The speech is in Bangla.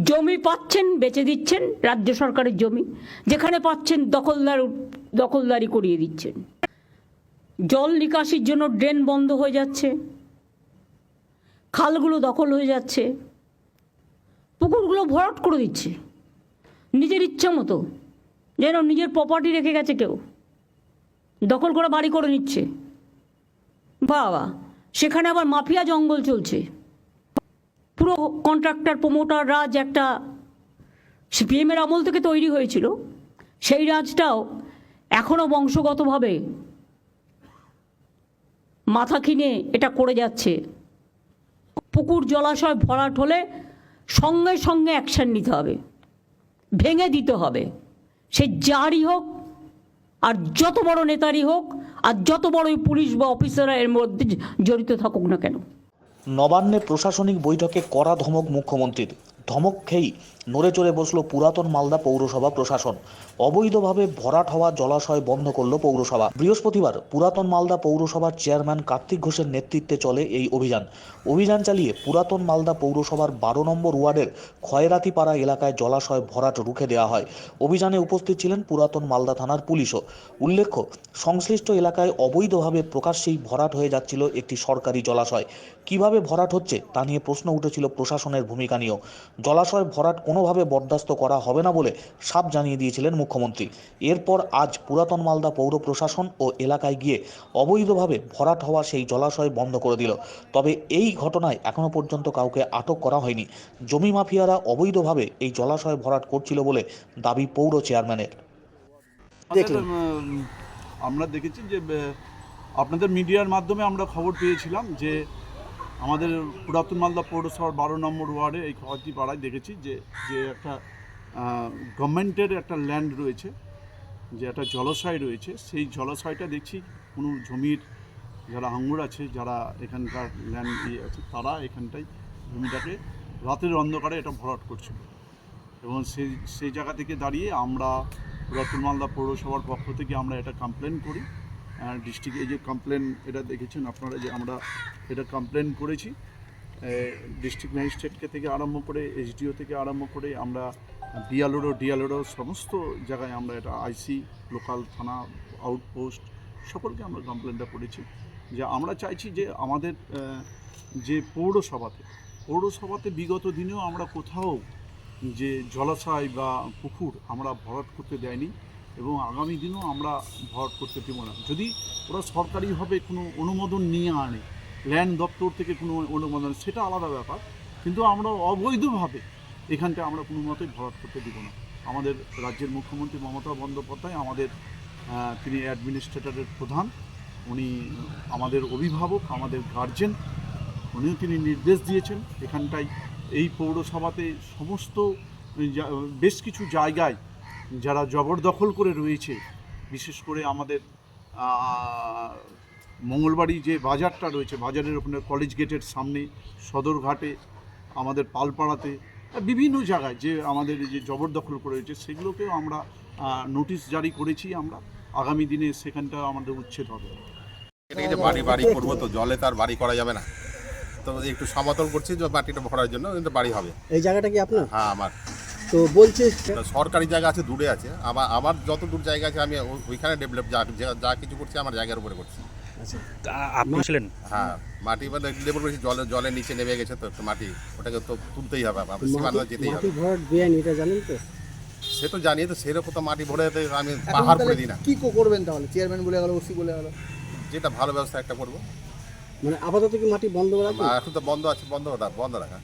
জমি পাচ্ছেন, বেচে দিচ্ছেন, রাজ্য সরকারের জমি। যেখানে পাচ্ছেন দখলদার দখলদারি করিয়ে দিচ্ছেন। জল নিকাশির জন্য ড্রেন বন্ধ হয়ে যাচ্ছে। খালগুলো দখল হয়ে যাচ্ছে। পুকুরগুলো ভরাট করে দিচ্ছে। নিজের ইচ্ছা মতো। যেন নিজের প্রপার্টি রেখে গেছে কেউ। দখল করে বাড়ি করে নিচ্ছে। বাবা, সেখানে আবার মাফিয়া জঙ্গল চলছে। পুরো কন্ট্রাক্টর প্রমোটার রাজ একটা সিপিএমের আমল থেকে তৈরি হয়েছিল। সেই রাজটাও এখনও বংশগতভাবে মাথা কিনে এটা করে যাচ্ছে। পুকুর জলাশয় ভরাট হলে সঙ্গে সঙ্গে অ্যাকশন নিতে হবে। ভেঙে দিতে হবে। সে যারই হোক আর যত বড় নেতারই হোক আর যত বড়ই পুলিশ বা অফিসাররা এর মধ্যে জড়িত থাকুক না কেন। নবান্নে প্রশাসনিক বৈঠকে কড়া ধমক মুখ্যমন্ত্রীর। ধমক খেয়েই নড়ে চড়ে বসল পুরাতন মালদা পৌরসভা প্রশাসন। অবৈধভাবে ভরাট হওয়া জলাশয় বন্ধ করল পৌরসভা। বৃহস্পতিবার পুরাতন মালদা পৌরসভার চেয়ারম্যান কার্তিক ঘোষের নেতৃত্বে চলে এই অভিযান। অভিযান চালিয়ে পুরাতন মালদা পৌরসভার বারো নম্বর ওয়ার্ডের খয়রাতিপাড়া এলাকায় জলাশয় ভরাট রুখে দেওয়া হয়। অভিযানে উপস্থিত ছিলেন পুরাতন মালদা থানার পুলিশও। উল্লেখ্য, সংশ্লিষ্ট এলাকায় অবৈধভাবে প্রকাশ্যেই ভরাট হয়ে যাচ্ছিল একটি সরকারি জলাশয়। কীভাবে ভরাট হচ্ছে তা নিয়ে প্রশ্ন উঠেছিল প্রশাসনের ভূমিকা নিয়েও। জলাশয় ভরাট কোনোভাবে বরদাস্ত করা হবে না বলে সাপ জানিয়ে দিয়েছিলেন মুখ্যমন্ত্রী। এরপর আজ পুরাতন মালদা পৌর প্রশাসন ও এলাকায় গিয়ে অবৈধভাবে ভরাট হওয়া সেই জলাশয় বন্ধ করে দিল। তবে এই ঘটনায় এখনও পর্যন্ত কাউকে আটক করা হয়নি। জমি মাফিয়ারা অবৈধভাবে এই জলাশয় ভরাট করছিল বলে দাবি পৌর চেয়ারম্যানের। দেখলেন আমরা দেখেছি যে আপনাদের মিডিয়ার মাধ্যমে আমরা খবর পেয়েছিলাম যে আমাদের পুরাতন মালদা পৌরসভার বারো নম্বর ওয়ার্ডে এই খবরটি পাড়ায় দেখেছি যে যে একটা গভর্নমেন্টের একটা ল্যান্ড রয়েছে, যে একটা জলাশয় রয়েছে, সেই জলাশয়টা দেখছি কোনো জমির যারা আঙ্গুর আছে, যারা এখানকার ল্যান্ড দিয়ে আছে, তারা এখানটায় জমিটাকে রাতের অন্ধকারে এটা ভরাট করছিল। এবং সেই সেই জায়গা থেকে দাঁড়িয়ে আমরা পুরাতন মালদা পৌরসভার পক্ষ থেকে আমরা এটা কমপ্লেন করি। ডিস্ট্রিক্ট এই যে কমপ্লেন এটা দেখেছেন আপনারা যে আমরা এটা কমপ্লেন করেছি। ডিস্ট্রিক্ট ম্যাজিস্ট্রেটকে থেকে আরম্ভ করে এসডিও থেকে আরম্ভ করে আমরা ডিআলওরও ডিআলওরও সমস্ত জায়গায় আমরা এটা আইসি লোকাল থানা আউটপোস্ট সকলকে আমরা কমপ্লেনটা করেছি। যে আমরা চাইছি যে আমাদের যে পৌরসভাতে পৌরসভাতে বিগত দিনেও আমরা কোথাও যে জলাশয় বা পুকুর আমরা ভরাট করতে দেয়নি। এবং আগামী দিনেও আমরা ভরাট করতে দেব না। যদি ওরা সরকারিভাবে কোনো অনুমোদন নিয়ে আনে, ল্যান্ড দপ্তর থেকে কোনো অনুমোদন সেটা আলাদা ব্যাপার। কিন্তু আমরা অবৈধভাবে এখানটা আমরা কোনো মতেই ভরাট করতে দেব না। আমাদের রাজ্যের মুখ্যমন্ত্রী মমতা বন্দ্যোপাধ্যায়, আমাদের তিনি অ্যাডমিনিস্ট্রেটরের প্রধান, উনি আমাদের অভিভাবক, আমাদের গার্জেন উনিও তিনি নির্দেশ দিয়েছেন এখানটায়। এই পৌরসভাতে সমস্ত বেশ কিছু জায়গায় যারা জবরদখল করে রয়েছে বিশেষ করে আমাদের মঙ্গলবাড়ি যে বাজারটা রয়েছে বাজারের ওখানে কলেজ গেটের সামনে সদরঘাটে আমাদের পালপাড়াতে বিভিন্ন জায়গায় যে আমাদের যে জবরদখল করে রয়েছে সেগুলোকেও আমরা নোটিশ জারি করেছি আমরা। আগামী দিনে সেখানটা আমাদের উচ্ছেদ হবে। যে বাড়ি বাড়ি করব তো জলে তার বাড়ি করা যাবে না। তো একটু সমতল করছি যে মাটিটা ভরার জন্য কিন্তু বাড়ি হবে। এই জায়গাটা কি আপনার? হ্যাঁ আমার। তো বলছে সরকারি জায়গা আছে দূরে আছে। আমার আমার যত দূর জায়গা আছে আমি ওইখানে ডেভেলপ যা যা- কিছু করছি আমার জায়গার উপরে করছি। আপনি ছিলেন? হ্যাঁ মাটি মানে লেবর করেছি জলে জলের নিচে নেমে গেছে তো একটু মাটি ওটাকে তো তুলতেই হবে আমার সীমানা যেতেই মাটি হবে ভরাট বেআইনি এটা জানেন তো? সে তো জানি তো সেরকম তো মাটি ভরে যেতে আমি পাহাড় করে দিই না। কি কো- করবেন তাহলে? চেয়ারম্যান বলে গেল ওসি বলে গেল। যেটা ভালো ব্যবস্থা একটা করব। মানে আপাতত কি মাটি বন্ধ রাখবেন? আর এখন তো বন্ধ আছে বন্ধ রাখা বন্ধ রাখা।